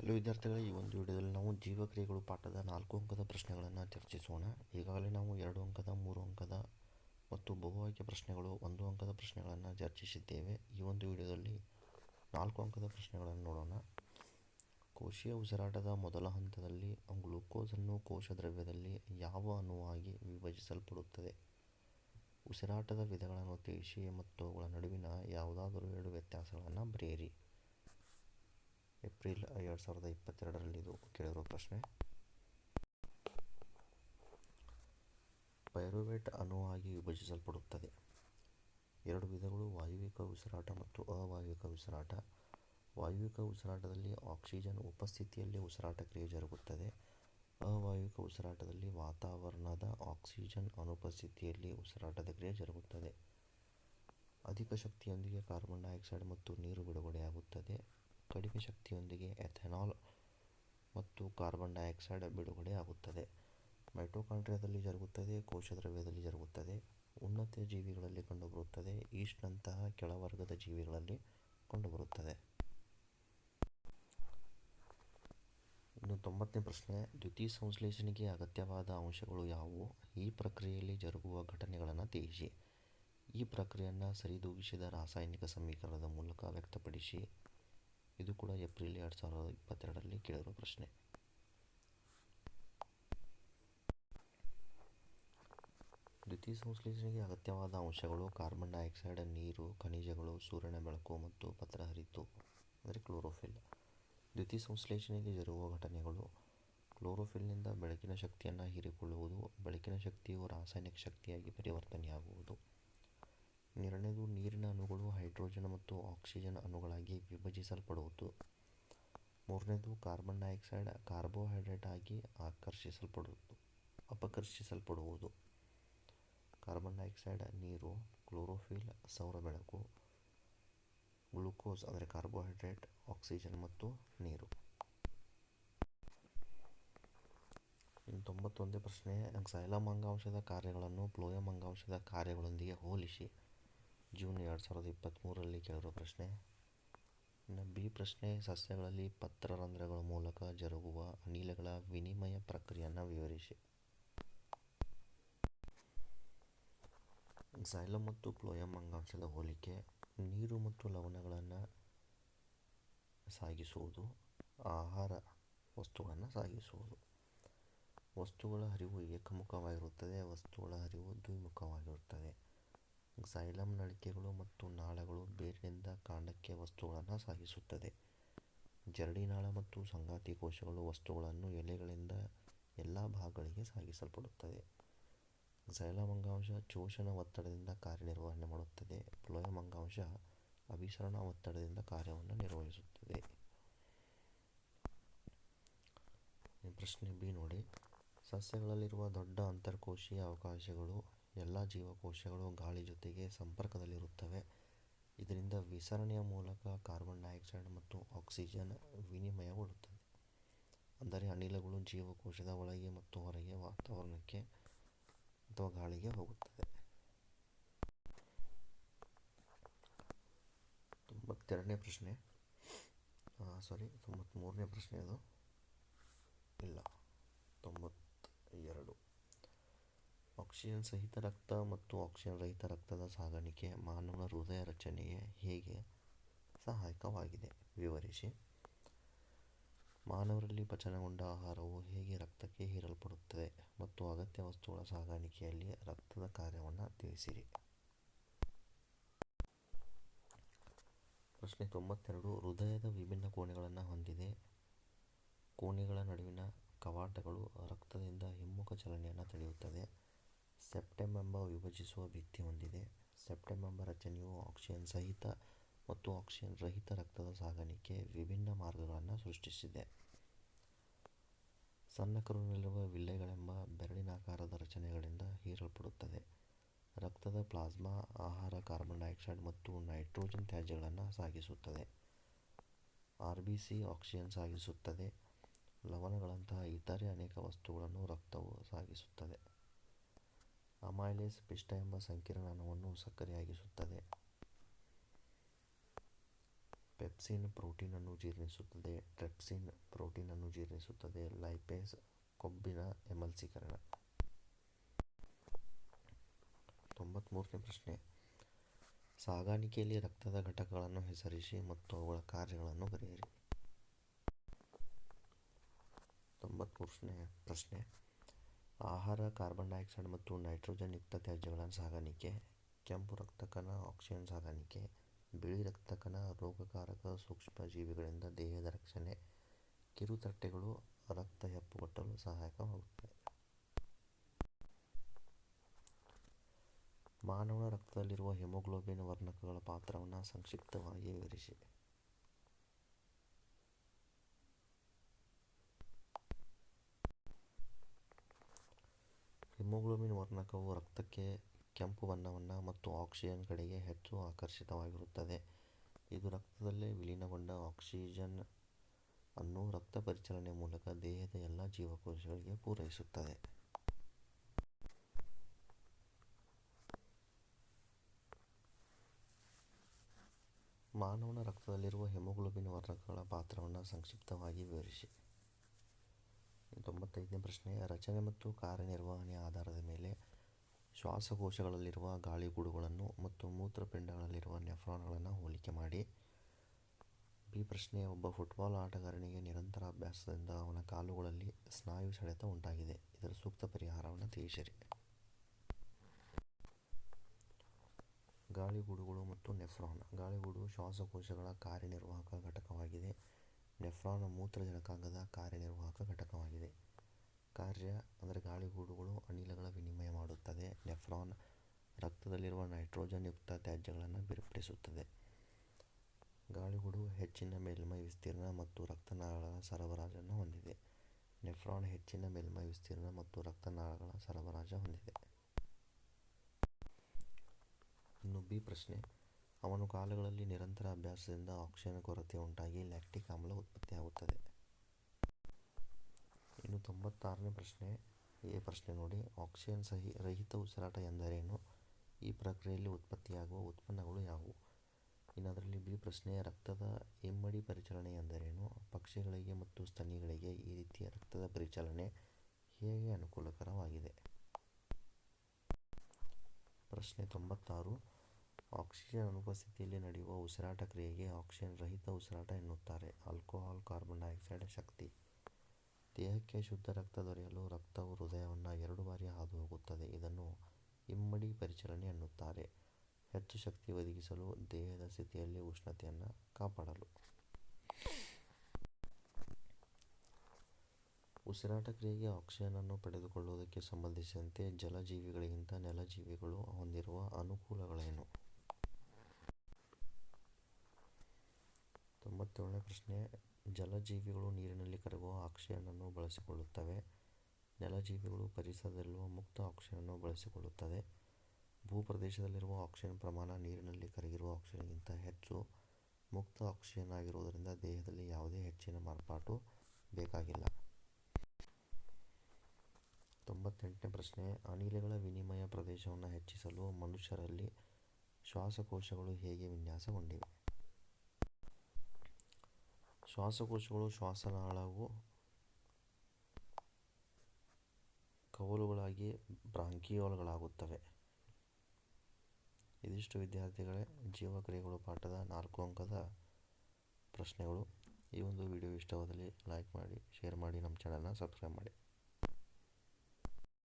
Hello ವಿದ್ಯಾರ್ಥಿಗಳೇ, ಈ ಒಂದು ವಿಡಿಯೋದಲ್ಲಿ ನಾವು ಜೀವಕ್ರಿಯೆಗಳು ಪಾಠದ ನಾಲ್ಕು ಅಂಕದ ಪ್ರಶ್ನೆಗಳನ್ನು ಚರ್ಚಿಸೋಣ. ಈಗಾಗಲೇ ನಾವು ಎರಡು ಅಂಕದ, ಮೂರು ಅಂಕದ ಮತ್ತು ಬಹು ಪ್ರಶ್ನೆಗಳು ಒಂದು ಅಂಕದ ಪ್ರಶ್ನೆಗಳನ್ನು ಚರ್ಚಿಸಿದ್ದೇವೆ. ಈ ಒಂದು ವಿಡಿಯೋದಲ್ಲಿ ನಾಲ್ಕು ಅಂಕದ ಪ್ರಶ್ನೆಗಳನ್ನು ನೋಡೋಣ. ಕೋಶೀಯ ಉಸಿರಾಟದ ಮೊದಲ ಹಂತದಲ್ಲಿ ಗ್ಲೂಕೋಸನ್ನು ಕೋಶ ದ್ರವ್ಯದಲ್ಲಿ ಯಾವ ಅನುವಾಗಿ ವಿಭಜಿಸಲ್ಪಡುತ್ತದೆ? ಉಸಿರಾಟದ ವಿಧಗಳನ್ನು ತಿಳಿಸಿ ಮತ್ತು ಅವುಗಳ ನಡುವಿನ ಯಾವುದಾದರೂ ಎರಡು ವ್ಯತ್ಯಾಸಗಳನ್ನು ಬರೆಯಿರಿ. ಏಪ್ರಿಲ್ ಎರಡು ಸಾವಿರದ ಇಪ್ಪತ್ತೆರಡರಲ್ಲಿ ಇದು ಕೇಳಿರುವ ಪ್ರಶ್ನೆ. ಪೈರುವೇಟ್ ಅಣುವಾಗಿ ವಿಭಜಿಸಲ್ಪಡುತ್ತದೆ. ಎರಡು ವಿಧಗಳು ವಾಯುವಿಕ ಉಸಿರಾಟ ಮತ್ತು ಅವಾಯುವಿಕ ಉಸಿರಾಟ. ವಾಯುವಿಕ ಉಸಿರಾಟದಲ್ಲಿ ಆಕ್ಸಿಜನ್ ಉಪಸ್ಥಿತಿಯಲ್ಲಿ ಉಸಿರಾಟ ಕ್ರಿಯೆ ಜರುಗುತ್ತದೆ. ಅವಾಯುವಿಕ ಉಸಿರಾಟದಲ್ಲಿ ವಾತಾವರಣದ ಆಕ್ಸಿಜನ್ ಅನುಪಸ್ಥಿತಿಯಲ್ಲಿ ಉಸಿರಾಟದ ಕ್ರಿಯೆ ಜರುಗುತ್ತದೆ. ಅಧಿಕ ಶಕ್ತಿಯೊಂದಿಗೆ ಕಾರ್ಬನ್ ಡೈಆಕ್ಸೈಡ್ ಮತ್ತು ನೀರು ಬಿಡುಗಡೆಯಾಗುತ್ತದೆ. ಕಡಿಮೆ ಶಕ್ತಿಯೊಂದಿಗೆ ಎಥೆನಾಲ್ ಮತ್ತು ಕಾರ್ಬನ್ ಡೈಆಕ್ಸೈಡ್ ಬಿಡುಗಡೆಯಾಗುತ್ತದೆ ಮೈಟೊಕಾಂಡ್ರಿಯಾದಲ್ಲಿ ಜರುಗುತ್ತದೆ ಕೋಶ ದ್ರವ್ಯದಲ್ಲಿ ಜರುಗುತ್ತದೆ, ಉನ್ನತ ಜೀವಿಗಳಲ್ಲಿ ಕಂಡುಬರುತ್ತದೆ, ಈಸ್ಟ್ನಂತಹ ಕೆಳವರ್ಗದ ಜೀವಿಗಳಲ್ಲಿ ಕಂಡುಬರುತ್ತದೆ. ಇನ್ನು ತೊಂಬತ್ತನೇ ಪ್ರಶ್ನೆ ದ್ಯುತಿ ಸಂಶ್ಲೇಷಣೆಗೆ ಅಗತ್ಯವಾದ ಅಂಶಗಳು ಯಾವುವು? ಈ ಪ್ರಕ್ರಿಯೆಯಲ್ಲಿ ಜರುಗುವ ಘಟನೆಗಳನ್ನು ತಿಳಿಸಿ. ಈ ಪ್ರಕ್ರಿಯೆಯನ್ನು ಸರಿದೂಗಿಸಿದ ರಾಸಾಯನಿಕ ಸಮೀಕರಣದ ಮೂಲಕ ವ್ಯಕ್ತಪಡಿಸಿ. ಇದು ಕೂಡ ಏಪ್ರಿಲ್ ಎರಡು ಸಾವಿರದ ಇಪ್ಪತ್ತೆರಡರಲ್ಲಿ ಕೇಳಿರುವ ಪ್ರಶ್ನೆ. ದ್ಯುತಿ ಸಂಶ್ಲೇಷಣೆಗೆ ಅಗತ್ಯವಾದ ಅಂಶಗಳು ಕಾರ್ಬನ್ ಡೈಆಕ್ಸೈಡ್, ನೀರು, ಖನಿಜಗಳು, ಸೂರ್ಯನ ಬೆಳಕು ಮತ್ತು ಪತ್ರಹರಿತು, ಅಂದರೆ ಕ್ಲೋರೋಫಿಲ್. ದ್ಯುತಿ ಸಂಶ್ಲೇಷಣೆಗೆ ಜರುಗುವ ಘಟನೆಗಳು, ಕ್ಲೋರೋಫಿಲ್ನಿಂದ ಬೆಳಕಿನ ಶಕ್ತಿಯನ್ನು ಹೀರಿಕೊಳ್ಳುವುದು, ಬೆಳಕಿನ ಶಕ್ತಿಯು ರಾಸಾಯನಿಕ ಶಕ್ತಿಯಾಗಿ ಪರಿವರ್ತನೆಯಾಗುವುದು. ಎರಡನೇದು ನೀರಿನ ಅಣುಗಳು, ಹೈಡ್ರೋಜನ್ ಮತ್ತು ಆಕ್ಸಿಜನ್ ಅಣುಗಳಾಗಿ ವಿಭಜಿಸಲ್ಪಡುವುದು. ಮೂರನೇದು ಕಾರ್ಬನ್ ಡೈಆಕ್ಸೈಡ್, ಕಾರ್ಬೋಹೈಡ್ರೇಟ್ ಆಗಿ ಆಕರ್ಷಿಸಲ್ಪಡುವುದು, ಅಪಕರ್ಷಿಸಲ್ಪಡುವುದು. ಕಾರ್ಬನ್ ಡೈಆಕ್ಸೈಡ್ ನೀರು, ಕ್ಲೋರೋಫಿಲ್, ಸೌರ ಬೆಳಕು, ಗ್ಲೂಕೋಸ್ ಅಂದರೆ ಕಾರ್ಬೋಹೈಡ್ರೇಟ್, ಆಕ್ಸಿಜನ್ ಮತ್ತು ನೀರು. ತೊಂಬತ್ತೊಂದನೇ ಪ್ರಶ್ನೆ ಕ್ಸೈಲಮ್ ಅಂಗಾಂಶದ ಕಾರ್ಯಗಳನ್ನು ಪ್ಲೋಯಮ್ ಅಂಗಾಂಶದ ಕಾರ್ಯಗಳೊಂದಿಗೆ ಹೋಲಿಸಿ. ಜೂನ್ ಎರಡು ಸಾವಿರದ ಇಪ್ಪತ್ತ್ಮೂರರಲ್ಲಿ ಕೇಳಿರೋ ಪ್ರಶ್ನೆ ಇನ್ನು ಬಿ ಪ್ರಶ್ನೆ, ಸಸ್ಯಗಳಲ್ಲಿ ಪತ್ರರಂಧ್ರಗಳ ಮೂಲಕ ಜರುಗುವ ಅನಿಲಗಳ ವಿನಿಮಯ ಪ್ರಕ್ರಿಯೆಯನ್ನು ವಿವರಿಸಿ. ಸೈಲಮ್ ಮತ್ತು ಪ್ಲೋಯಮ್ ಅಂಗಾಂಶದ ಹೋಲಿಕೆ, ನೀರು ಮತ್ತು ಲವಣಗಳನ್ನು ಸಾಗಿಸುವುದು, ಆಹಾರ ವಸ್ತುಗಳನ್ನು ಸಾಗಿಸುವುದು. ವಸ್ತುಗಳ ಹರಿವು ಏಕಮುಖವಾಗಿರುತ್ತದೆ, ವಸ್ತುಗಳ ಹರಿವು ದ್ವಿಮುಖವಾಗಿರುತ್ತದೆ. ಕ್ಸೈಲಮ್ ನಳಿಕೆಗಳು ಮತ್ತು ನಾಳಗಳು ಬೇರಿನಿಂದ ಕಾಂಡಕ್ಕೆ ವಸ್ತುಗಳನ್ನು ಸಾಗಿಸುತ್ತದೆ. ಜರಡಿನಾಳ ಮತ್ತು ಸಂಗಾತಿ ಕೋಶಗಳು ವಸ್ತುಗಳನ್ನು ಎಲೆಗಳಿಂದ ಎಲ್ಲ ಭಾಗಗಳಿಗೆ ಸಾಗಿಸಲ್ಪಡುತ್ತದೆ. ಕ್ಸೈಲಮ್ ಅಂಗಾಂಶ ಚೋಷಣ ಒತ್ತಡದಿಂದ ಕಾರ್ಯನಿರ್ವಹಣೆ ಮಾಡುತ್ತದೆ. ಪ್ಲೋಯಮ್ ಅಂಗಾಂಶ ಅಭಿಸರಣ ಒತ್ತಡದಿಂದ ಕಾರ್ಯವನ್ನು ನಿರ್ವಹಿಸುತ್ತದೆ. ಪ್ರಶ್ನೆ ಬಿ ನೋಡಿ. ಸಸ್ಯಗಳಲ್ಲಿರುವ ದೊಡ್ಡ ಅಂತರ್ಕೋಶೀಯ ಅವಕಾಶಗಳು ಎಲ್ಲ ಜೀವಕೋಶಗಳು ಗಾಳಿ ಜೊತೆಗೆ ಸಂಪರ್ಕದಲ್ಲಿರುತ್ತವೆ. ಇದರಿಂದ ವಿಸರಣೆಯ ಮೂಲಕ ಕಾರ್ಬನ್ ಡೈಆಕ್ಸೈಡ್ ಮತ್ತು ಆಕ್ಸಿಜನ್ ವಿನಿಮಯಗೊಳ್ಳುತ್ತದೆ. ಅಂದರೆ ಅನಿಲಗಳು ಜೀವಕೋಶದ ಒಳಗೆ ಮತ್ತು ಹೊರಗೆ ವಾತಾವರಣಕ್ಕೆ ಅಥವಾ ಗಾಳಿಗೆ ಹೋಗುತ್ತದೆ ತೊಂಬತ್ತೆರಡನೇ ಪ್ರಶ್ನೆ. ಸಾರಿ ತೊಂಬತ್ತ್ಮೂರನೇ ಪ್ರಶ್ನೆ ಅದು. ಇಲ್ಲ, ತೊಂಬತ್ತೆರಡು. ಆಕ್ಸಿಜನ್ ಸಹಿತ ರಕ್ತ ಮತ್ತು ಆಕ್ಸಿಜನ್ ರಹಿತ ರಕ್ತದ ಸಾಗಾಣಿಕೆ ಮಾನವನ ಹೃದಯ ರಚನೆಗೆ ಹೇಗೆ ಸಹಾಯಕವಾಗಿದೆ? ವಿವರಿಸಿ. ಮಾನವರಲ್ಲಿ ಪಚನಗೊಂಡ ಆಹಾರವು ಹೇಗೆ ರಕ್ತಕ್ಕೆ ಹೀರಲ್ಪಡುತ್ತದೆ ಮತ್ತು ಅಗತ್ಯ ವಸ್ತುಗಳ ಸಾಗಾಣಿಕೆಯಲ್ಲಿ ರಕ್ತದ ಕಾರ್ಯವನ್ನು ತಿಳಿಸಿರಿ. ಪ್ರಶ್ನೆ ತೊಂಬತ್ತೆರಡು. ಹೃದಯದ ವಿಭಿನ್ನ ಕೋಣೆಗಳನ್ನು ಹೊಂದಿದೆ. ಕೋಣೆಗಳ ನಡುವಿನ ಕವಾಟಗಳು ರಕ್ತದಿಂದ ಹಿಮ್ಮುಖ ಚಲನೆಯನ್ನು ತಡೆಯುತ್ತದೆ. ಸೆಪ್ಟಮ್ ಎಂಬ ವಿಭಜಿಸುವ ಭಿತ್ತಿ ಹೊಂದಿದೆ. ಸೆಪ್ಟಮ್ ಎಂಬ ರಚನೆಯು ಆಕ್ಸಿಜನ್ ಸಹಿತ ಮತ್ತು ಆಕ್ಸಿಜನ್ ರಹಿತ ರಕ್ತದ ಸಾಗಾಣಿಕೆ ವಿಭಿನ್ನ ಮಾರ್ಗಗಳನ್ನು ಸೃಷ್ಟಿಸಿದೆ. ಸಣ್ಣ ಕರುವಿನಲ್ಲಿರುವ ವಿಲ್ಲೆಗಳೆಂಬ ಬೆರಳಿನಾಕಾರದ ರಚನೆಗಳಿಂದ ಹೀರಲ್ಪಡುತ್ತದೆ. ರಕ್ತದ ಪ್ಲಾಸ್ಮಾ, ಆಹಾರ, ಕಾರ್ಬನ್ ಡೈಆಕ್ಸೈಡ್ ಮತ್ತು ನೈಟ್ರೋಜನ್ ತ್ಯಾಜ್ಯಗಳನ್ನು ಸಾಗಿಸುತ್ತದೆ. ಆರ್ ಬಿ ಸಿ ಆಕ್ಸಿಜನ್ ಸಾಗಿಸುತ್ತದೆ. ಲವಣಗಳಂತಹ ಇತರೆ ಅನೇಕ ವಸ್ತುಗಳನ್ನು ರಕ್ತವು ಸಾಗಿಸುತ್ತದೆ. ಅಮೈಲೇಸ್ ಪಿಷ್ಟ ಎಂಬ ಸಂಕೀರ್ಣ ಅಣುವನ್ನು ಸಕ್ಕರೆಯಾಗಿಸುತ್ತದೆ. ಪೆಪ್ಸಿನ್ ಪ್ರೋಟೀನನ್ನು ಜೀರ್ಣಿಸುತ್ತದೆ. ಟ್ರಿಪ್ಸಿನ್ ಪ್ರೋಟೀನನ್ನು ಜೀರ್ಣಿಸುತ್ತದೆ. ಲೈಪೇಸ್ ಕೊಬ್ಬಿನ ಎಮಲ್ಸೀಕರಣ. ತೊಂಬತ್ಮೂರನೇ ಪ್ರಶ್ನೆ. ಸಾಗಾಣಿಕೆಯಲ್ಲಿ ರಕ್ತದ ಘಟಕಗಳನ್ನು ಹೆಸರಿಸಿ ಮತ್ತು ಅವುಗಳ ಕಾರ್ಯಗಳನ್ನು ಬರೆಯಿರಿ. ತೊಂಬತ್ಮೂರನೇ ಪ್ರಶ್ನೆ. ಆಹಾರ, ಕಾರ್ಬನ್ ಡೈಆಕ್ಸೈಡ್ ಮತ್ತು ನೈಟ್ರೋಜನ್ ಯುಕ್ತ ತ್ಯಾಜ್ಯಗಳ ಸಾಗಾಣಿಕೆ, ಕೆಂಪು ರಕ್ತಕಣ, ಆಕ್ಸಿಜನ್ ಸಾಗಾಣಿಕೆ, ಬಿಳಿ ರಕ್ತಕಣ, ರೋಗಕಾರಕ ಸೂಕ್ಷ್ಮಜೀವಿಗಳಿಂದ ದೇಹದ ರಕ್ಷಣೆ ಕಿರುತಟ್ಟೆಗಳು ರಕ್ತ ಹೆಪ್ಪುಗಟ್ಟಲು ಸಹಾಯಕವಾಗುತ್ತದೆ ಮಾನವನ ರಕ್ತದಲ್ಲಿರುವ ಹಿಮೋಗ್ಲೋಬಿನ್ ವರ್ಣಕಗಳ ಪಾತ್ರವನ್ನು ಸಂಕ್ಷಿಪ್ತವಾಗಿ ವಿವರಿಸಿ. ಹಿಮೋಗ್ಲೋಬಿನ್ ವರ್ಣಕವು ರಕ್ತಕ್ಕೆ ಕೆಂಪು ಬಣ್ಣವನ್ನು ಮತ್ತು ಆಕ್ಸಿಜನ್ ಕಡೆಗೆ ಹೆಚ್ಚು ಆಕರ್ಷಿತವಾಗಿರುತ್ತದೆ. ಇದು ರಕ್ತದಲ್ಲೇ ವಿಲೀನಗೊಂಡ ಆಕ್ಸಿಜನ್ ಅನ್ನು ರಕ್ತ ಪರಿಚಲನೆ ಮೂಲಕ ದೇಹದ ಎಲ್ಲ ಜೀವಕೋಶಗಳಿಗೆ ಪೂರೈಸುತ್ತದೆ. ಮಾನವನ ರಕ್ತದಲ್ಲಿರುವ ಹಿಮೋಗ್ಲೋಬಿನ್ ವರ್ಣಕಗಳ ಪಾತ್ರವನ್ನು ಸಂಕ್ಷಿಪ್ತವಾಗಿ ವಿವರಿಸಿ. ತೊಂಬತ್ತೈದನೇ ಪ್ರಶ್ನೆ, ರಚನೆ ಮತ್ತು ಕಾರ್ಯನಿರ್ವಹಣೆ ಆಧಾರದ ಮೇಲೆ ಶ್ವಾಸಕೋಶಗಳಲ್ಲಿರುವ ಗಾಳಿಗೂಡುಗಳನ್ನು ಮತ್ತು ಮೂತ್ರಪಿಂಡಗಳಲ್ಲಿರುವ ನೆಫ್ರಾನ್ಗಳನ್ನು ಹೋಲಿಕೆ ಮಾಡಿ. ಬಿ ಪ್ರಶ್ನೆ, ಒಬ್ಬ ಫುಟ್ಬಾಲ್ ಆಟಗಾರನಿಗೆ ನಿರಂತರ ಅಭ್ಯಾಸದಿಂದ ಅವನ ಕಾಲುಗಳಲ್ಲಿ ಸ್ನಾಯು ಸೆಳೆತ ಉಂಟಾಗಿದೆ. ಇದರ ಸೂಕ್ತ ಪರಿಹಾರವನ್ನು ತಿಳಿಸಿರಿ. ಗಾಳಿಗೂಡುಗಳು ಮತ್ತು ನೆಫ್ರಾನ್. ಗಾಳಿಗೂಡು ಶ್ವಾಸಕೋಶಗಳ ಕಾರ್ಯನಿರ್ವಾಹಕ ಘಟಕವಾಗಿದೆ. ನೆಫ್ರಾನ್ ಮೂತ್ರಜನಕಾಂಗದ ಕಾರ್ಯನಿರ್ವಾಹಕ ಘಟಕವಾಗಿದೆ. ಕಾರ್ಯ, ಅಂದರೆ ಗಾಳಿಗೂಡುಗಳು, ಅನಿಲಗಳ ವಿನಿಮಯ ಮಾಡುತ್ತದೆ. ನೆಫ್ರಾನ್ ರಕ್ತದಲ್ಲಿರುವ ನೈಟ್ರೋಜನ್ ಯುಕ್ತ ತ್ಯಾಜ್ಯಗಳನ್ನು ಬೇರ್ಪಡಿಸುತ್ತದೆ. ಗಾಳಿಗೂಡು ಹೆಚ್ಚಿನ ಮೇಲ್ಮೈ ವಿಸ್ತೀರ್ಣ ಮತ್ತು ರಕ್ತನಾಳಗಳ ಸರಬರಾಜನ್ನು ಹೊಂದಿದೆ. ನೆಫ್ರಾನ್ ಹೆಚ್ಚಿನ ಮೇಲ್ಮೈ ವಿಸ್ತೀರ್ಣ ಮತ್ತು ರಕ್ತನಾಳಗಳ ಸರಬರಾಜು ಹೊಂದಿದೆ. ಇನ್ನು ಬಿ ಪ್ರಶ್ನೆ. ಅವನ ಕಾಲುಗಳಲ್ಲಿ ನಿರಂತರ ಅಭ್ಯಾಸದಿಂದ ಆಕ್ಸಿಜನ್ ಕೊರತೆ ಉಂಟಾಗಿ ಲ್ಯಾಕ್ಟಿಕ್ ಆಮ್ಲ ಉತ್ಪತ್ತಿಯಾಗುತ್ತದೆ. ಇನ್ನು ತೊಂಬತ್ತಾರನೇ ಪ್ರಶ್ನೆ ಎ ಪ್ರಶ್ನೆ ನೋಡಿ. ಆಕ್ಸಿಜನ್ ಸಹಿ ರಹಿತ ಉಸಿರಾಟ ಎಂದರೇನು? ಈ ಪ್ರಕ್ರಿಯೆಯಲ್ಲಿ ಉತ್ಪತ್ತಿಯಾಗುವ ಉತ್ಪನ್ನಗಳು ಯಾವುವು? ಇನ್ನು ಅದರಲ್ಲಿ ಬಿ ಪ್ರಶ್ನೆ ರಕ್ತದ ಇಮ್ಮಡಿ ಪರಿಚಲನೆ ಎಂದರೇನು? ಪಕ್ಷಿಗಳಿಗೆ ಮತ್ತು ಸ್ತನಿಗಳಿಗೆ ಈ ರೀತಿಯ ರಕ್ತದ ಪರಿಚಲನೆ ಹೇಗೆ ಅನುಕೂಲಕರವಾಗಿದೆ? ಪ್ರಶ್ನೆ ತೊಂಬತ್ತಾರು. ಆಕ್ಸಿಜನ್ ಅನುಪಸ್ಥಿತಿಯಲ್ಲಿ ನಡೆಯುವ ಉಸಿರಾಟ ಕ್ರಿಯೆಗೆ ಆಕ್ಸಿಜನ್ ರಹಿತ ಉಸಿರಾಟ ಎನ್ನುತ್ತಾರೆ. ಆಲ್ಕೋಹಾಲ್, ಕಾರ್ಬನ್ ಡೈಆಕ್ಸೈಡ್, ಶಕ್ತಿ. ದೇಹಕ್ಕೆ ಶುದ್ಧ ರಕ್ತ ದೊರೆಯಲು ರಕ್ತವು ಹೃದಯವನ್ನು ಎರಡು ಬಾರಿ ಹಾದು ಹೋಗುತ್ತದೆ ಇದನ್ನು ಇಮ್ಮಡಿ ಪರಿಚಲನೆ ಎನ್ನುತ್ತಾರೆ. ಹೆಚ್ಚು ಶಕ್ತಿ ಒದಗಿಸಲು ದೇಹದ ಸ್ಥಿತಿಯಲ್ಲಿ ಉಷ್ಣತೆಯನ್ನು ಕಾಪಾಡಲು. ಉಸಿರಾಟ ಕ್ರಿಯೆಗೆ ಆಕ್ಸಿಜನನ್ನು ಪಡೆದುಕೊಳ್ಳುವುದಕ್ಕೆ ಸಂಬಂಧಿಸಿದಂತೆ ಜಲಜೀವಿಗಳಿಗಿಂತ ನೆಲಜೀವಿಗಳು ಹೊಂದಿರುವ ಅನುಕೂಲಗಳೇನು? ತೊಂಬತ್ತೇಳನೇ ಪ್ರಶ್ನೆ, ಜಲಜೀವಿಗಳು ನೀರಿನಲ್ಲಿ ಕರಗುವ ಆಕ್ಸಿಜನನ್ನು ಬಳಸಿಕೊಳ್ಳುತ್ತವೆ. ನೆಲಜೀವಿಗಳು ಪರಿಸರದಲ್ಲಿರುವ ಮುಕ್ತ ಆಕ್ಸಿಜನನ್ನು ಬಳಸಿಕೊಳ್ಳುತ್ತವೆ. ಭೂಪ್ರದೇಶದಲ್ಲಿರುವ ಆಕ್ಸಿಜನ್ ಪ್ರಮಾಣ ನೀರಿನಲ್ಲಿ ಕರಗಿರುವ ಆಕ್ಸಿಜನ್ಗಿಂತ ಹೆಚ್ಚು. ಮುಕ್ತ ಆಕ್ಸಿಜನ್ ಆಗಿರುವುದರಿಂದ ದೇಹದಲ್ಲಿ ಯಾವುದೇ ಹೆಚ್ಚಿನ ಮಾರ್ಪಾಟು ಬೇಕಾಗಿಲ್ಲ. ತೊಂಬತ್ತೆಂಟನೇ ಪ್ರಶ್ನೆ, ಅನಿಲಗಳ ವಿನಿಮಯ ಪ್ರದೇಶವನ್ನು ಹೆಚ್ಚಿಸಲು ಮನುಷ್ಯರಲ್ಲಿ ಶ್ವಾಸಕೋಶಗಳು ಹೇಗೆ ವಿನ್ಯಾಸಗೊಂಡಿವೆ? ಶ್ವಾಸಕೋಶಗಳು ಶ್ವಾಸನಾಳವು ಕವಲುಗಳಾಗಿ ಬ್ರಾಂಕಿಯೋಲ್ಗಳಾಗುತ್ತವೆ. ಇದಿಷ್ಟು ವಿದ್ಯಾರ್ಥಿಗಳೇ ಜೀವಕ್ರಿಯೆಗಳು ಪಾಠದ ನಾಲ್ಕು ಅಂಕದ ಪ್ರಶ್ನೆಗಳು. ಈ ಒಂದು ವಿಡಿಯೋ ಇಷ್ಟವಾದಲ್ಲಿ ಲೈಕ್ ಮಾಡಿ, ಶೇರ್ ಮಾಡಿ, ನಮ್ಮ ಚಾನಲ್ನ ಸಬ್ಸ್ಕ್ರೈಬ್ ಮಾಡಿ.